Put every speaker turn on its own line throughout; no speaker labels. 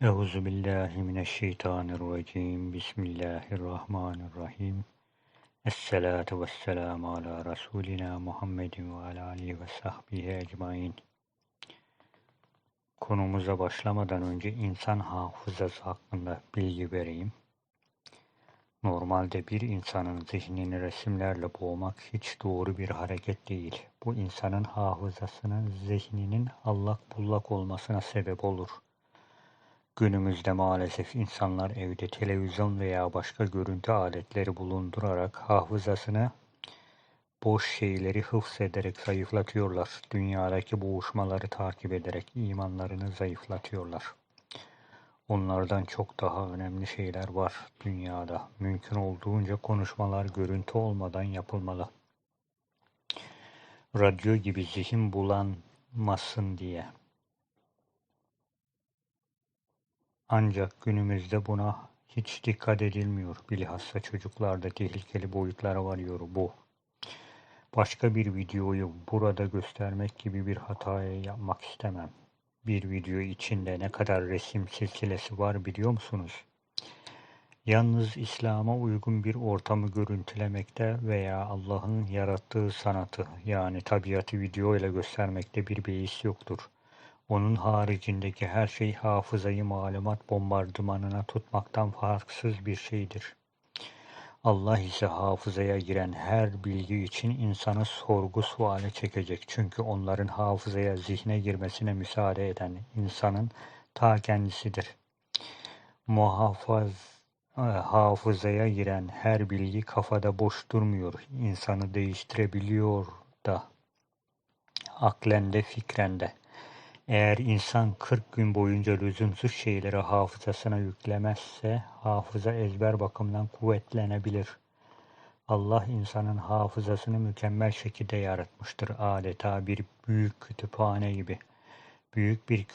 Euzu billahi mineşşeytanirracim. Bismillahirrahmanirrahim. Esselatu vesselamu ala Resulina Muhammedin ve ala alihi ve sahbihi ecmain. Konumuza başlamadan önce insan hafızası hakkında bilgi vereyim. Normalde bir insanın zihnini resimlerle boğmak hiç doğru bir hareket değil. Bu insanın hafızasının zihninin allak bullak olmasına sebep olur. Günümüzde maalesef insanlar evde televizyon veya başka görüntü aletleri bulundurarak hafızasını boş şeyleri hıfzederek zayıflatıyorlar. Dünyadaki boğuşmaları takip ederek imanlarını zayıflatıyorlar. Onlardan çok daha önemli şeyler var dünyada. Mümkün olduğunca konuşmalar görüntü olmadan yapılmalı. Radyo gibi zihin bulanmasın diye. Ancak günümüzde buna hiç dikkat edilmiyor. Bilhassa çocuklarda tehlikeli boyutlara varıyor bu. Başka bir videoyu burada göstermek gibi bir hatayı yapmak istemem. Bir video içinde ne kadar resim silsilesi var biliyor musunuz? Yalnız İslam'a uygun bir ortamı görüntülemekte veya Allah'ın yarattığı sanatı yani tabiatı video ile göstermekte bir beis yoktur. Onun haricindeki her şey hafızayı malumat bombardımanına tutmaktan farksız bir şeydir. Allah ise hafızaya giren her bilgi için insanı sorgu suale çekecek. Çünkü onların hafızaya, zihne girmesine müsaade eden insanın ta kendisidir. Muhafaz, e, hafızaya giren her bilgi kafada boş durmuyor. İnsanı değiştirebiliyor da. Aklende, fikrende. Eğer insan 40 gün boyunca lüzumsuz şeyleri hafızasına yüklemezse hafıza ezber bakımından kuvvetlenebilir. Allah insanın hafızasını mükemmel şekilde yaratmıştır. Adeta bir büyük kütüphane gibi. Büyük bir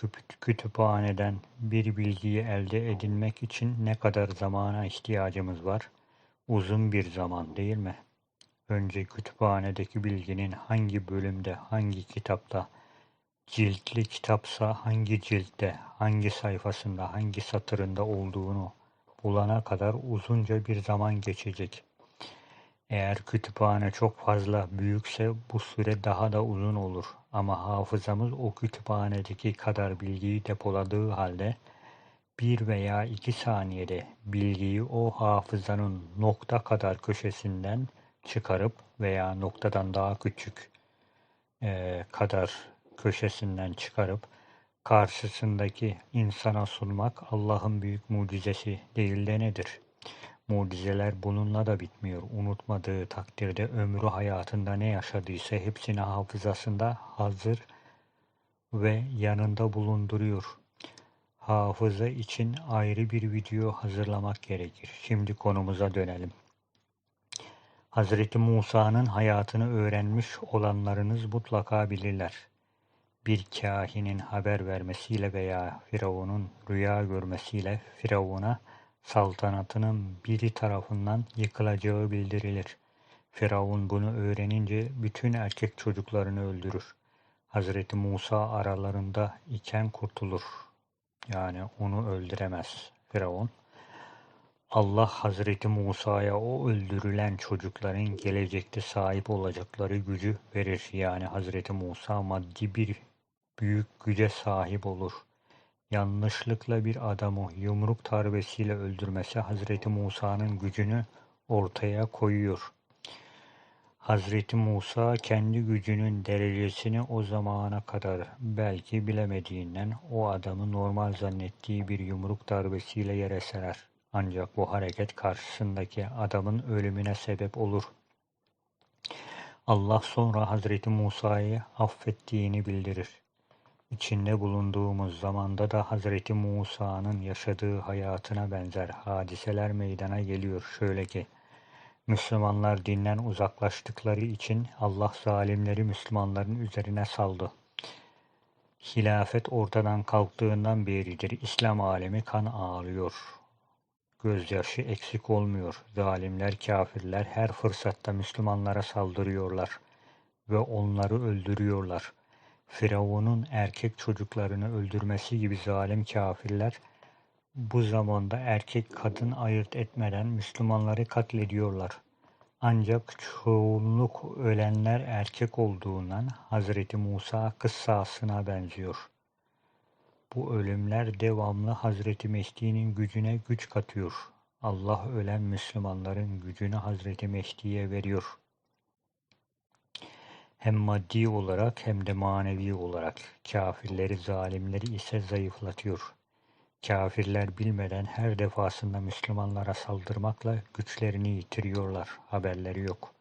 kütüphaneden bir bilgiyi elde edinmek için ne kadar zamana ihtiyacımız var? Uzun bir zaman değil mi? Önce kütüphanedeki bilginin hangi bölümde, hangi kitapta, Ciltli kitapsa hangi ciltte, hangi sayfasında, hangi satırında olduğunu bulana kadar uzunca bir zaman geçecek. Eğer kütüphane çok fazla büyükse bu süre daha da uzun olur. Ama hafızamız o kütüphanedeki kadar bilgiyi depoladığı halde bir veya iki saniyede bilgiyi o hafızanın nokta kadar köşesinden çıkarıp veya noktadan daha küçük kadar köşesinden çıkarıp karşısındaki insana sunmak Allah'ın büyük mucizesi değil de nedir? Mucizeler bununla da bitmiyor. Unutmadığı takdirde ömrü hayatında ne yaşadıysa hepsini hafızasında hazır ve yanında bulunduruyor. Hafıza için ayrı bir video hazırlamak gerekir. Şimdi konumuza dönelim. Hazreti Musa'nın hayatını öğrenmiş olanlarınız mutlaka bilirler bir kahinin haber vermesiyle veya Firavun'un rüya görmesiyle Firavun'a saltanatının biri tarafından yıkılacağı bildirilir. Firavun bunu öğrenince bütün erkek çocuklarını öldürür. Hazreti Musa aralarında iken kurtulur. Yani onu öldüremez Firavun. Allah Hazreti Musa'ya o öldürülen çocukların gelecekte sahip olacakları gücü verir. Yani Hazreti Musa maddi bir büyük güce sahip olur. Yanlışlıkla bir adamı yumruk darbesiyle öldürmesi Hazreti Musa'nın gücünü ortaya koyuyor. Hazreti Musa kendi gücünün derecesini o zamana kadar belki bilemediğinden o adamı normal zannettiği bir yumruk darbesiyle yere serer. Ancak bu hareket karşısındaki adamın ölümüne sebep olur. Allah sonra Hazreti Musa'yı affettiğini bildirir. İçinde bulunduğumuz zamanda da Hazreti Musa'nın yaşadığı hayatına benzer hadiseler meydana geliyor. Şöyle ki, Müslümanlar dinden uzaklaştıkları için Allah zalimleri Müslümanların üzerine saldı. Hilafet ortadan kalktığından beridir İslam alemi kan ağlıyor. Gözyaşı eksik olmuyor. Zalimler, kafirler her fırsatta Müslümanlara saldırıyorlar ve onları öldürüyorlar.'' Firavun'un erkek çocuklarını öldürmesi gibi zalim kafirler Bu zamanda erkek kadın ayırt etmeden Müslümanları katlediyorlar. Ancak çoğunluk ölenler erkek olduğundan Hazreti Musa kıssasına benziyor. Bu ölümler devamlı Hazreti Mehdi'nin gücüne güç katıyor. Allah ölen Müslümanların gücünü Hazreti Mehdi'ye veriyor. Hem maddi olarak hem de manevi olarak kafirleri, zalimleri ise zayıflatıyor. Kafirler bilmeden her defasında Müslümanlara saldırmakla güçlerini yitiriyorlar, haberleri yok.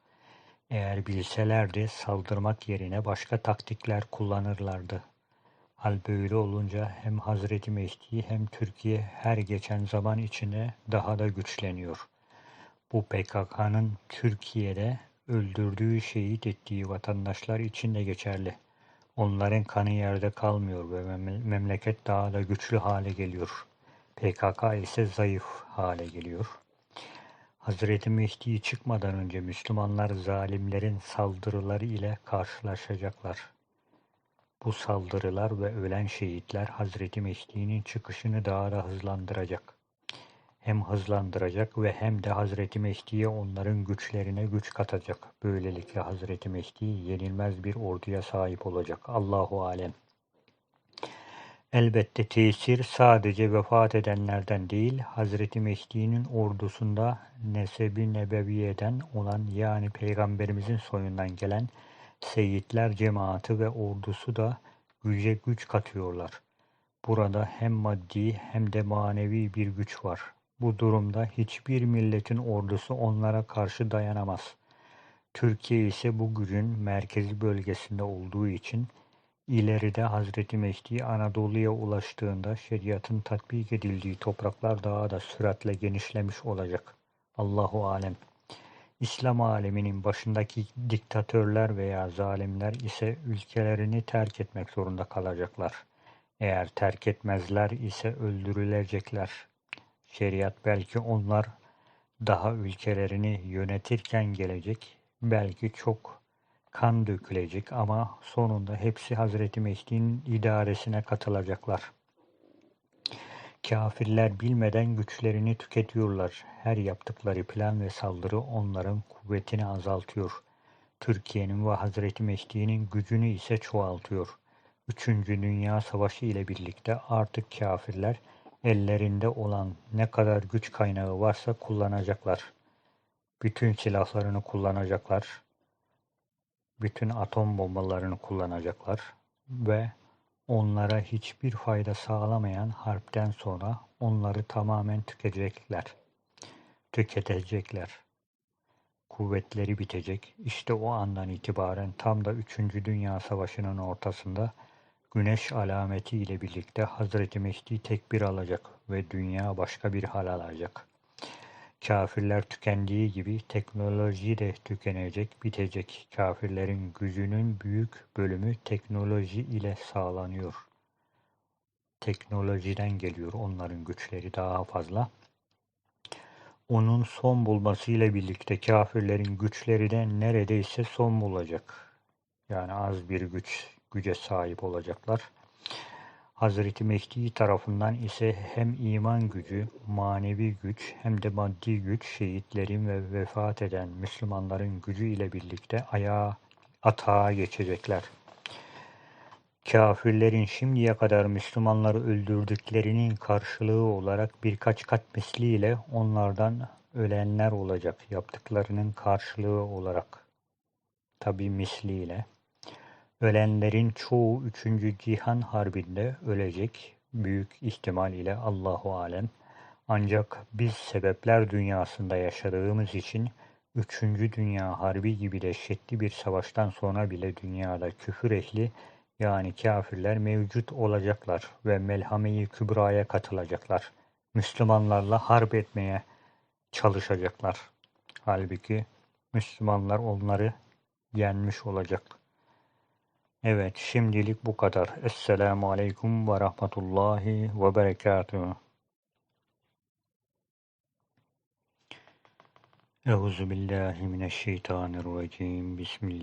Eğer bilselerdi saldırmak yerine başka taktikler kullanırlardı. Hal böyle olunca hem Hazreti Mehdi hem Türkiye her geçen zaman içinde daha da güçleniyor. Bu PKK'nın Türkiye'de öldürdüğü, şehit ettiği vatandaşlar için de geçerli. Onların kanı yerde kalmıyor ve memleket daha da güçlü hale geliyor. PKK ise zayıf hale geliyor. Hazreti Mehdi çıkmadan önce Müslümanlar zalimlerin saldırıları ile karşılaşacaklar. Bu saldırılar ve ölen şehitler Hazreti Mehdi'nin çıkışını daha da hızlandıracak. Hem hızlandıracak ve hem de Hazreti Mehdi'ye onların güçlerine güç katacak. Böylelikle Hazreti Mehdi yenilmez bir orduya sahip olacak. Allahu alem. Elbette tesir sadece vefat edenlerden değil, Hazreti Mehdi'nin ordusunda nesebi nebeviyeden olan yani Peygamberimizin soyundan gelen Seyitler cemaati ve ordusu da güce güç katıyorlar. Burada hem maddi hem de manevi bir güç var. Bu durumda hiçbir milletin ordusu onlara karşı dayanamaz. Türkiye ise bu gücün merkezi bölgesinde olduğu için ileride Hazreti Mehdi Anadolu'ya ulaştığında şeriatın tatbik edildiği topraklar daha da süratle genişlemiş olacak. Allahu alem. İslam aleminin başındaki diktatörler veya zalimler ise ülkelerini terk etmek zorunda kalacaklar. Eğer terk etmezler ise öldürülecekler. Şeriat belki onlar daha ülkelerini yönetirken gelecek, belki çok kan dökülecek ama sonunda hepsi Hazreti Mehdi'nin idaresine katılacaklar. Kafirler bilmeden güçlerini tüketiyorlar. Her yaptıkları plan ve saldırı onların kuvvetini azaltıyor. Türkiye'nin ve Hazreti Mehdi'nin gücünü ise çoğaltıyor. Üçüncü Dünya Savaşı ile birlikte artık kafirler ellerinde olan ne kadar güç kaynağı varsa kullanacaklar. Bütün silahlarını kullanacaklar. Bütün atom bombalarını kullanacaklar ve onlara hiçbir fayda sağlamayan harpten sonra onları tamamen tüketecekler. Tüketecekler. Kuvvetleri bitecek. İşte o andan itibaren tam da 3. Dünya Savaşı'nın ortasında güneş alameti ile birlikte Hazreti Mehdi tekbir alacak ve dünya başka bir hal alacak. Kafirler tükendiği gibi teknoloji de tükenecek, bitecek. Kafirlerin gücünün büyük bölümü teknoloji ile sağlanıyor. Teknolojiden geliyor onların güçleri daha fazla. Onun son bulmasıyla birlikte kafirlerin güçleri de neredeyse son bulacak. Yani az bir güç güce sahip olacaklar. Hazreti Mehdi tarafından ise hem iman gücü, manevi güç hem de maddi güç şehitlerin ve vefat eden Müslümanların gücü ile birlikte ayağa atağa geçecekler. Kafirlerin şimdiye kadar Müslümanları öldürdüklerinin karşılığı olarak birkaç kat misliyle onlardan ölenler olacak yaptıklarının karşılığı olarak. Tabi misliyle. Ölenlerin çoğu 3. Cihan Harbi'nde ölecek büyük ihtimal ile Allahu alem. Ancak biz sebepler dünyasında yaşadığımız için 3. Dünya Harbi gibi dehşetli bir savaştan sonra bile dünyada küfür ehli yani kafirler mevcut olacaklar ve melhame-i kübraya katılacaklar. Müslümanlarla harp etmeye çalışacaklar. Halbuki Müslümanlar onları yenmiş olacak. Evet şimdilik bu kadar. Esselamu Aleyküm ve Rahmetullahi ve Berekatuhu. Euzu billahi mineşşeytanirracim. Bismillah.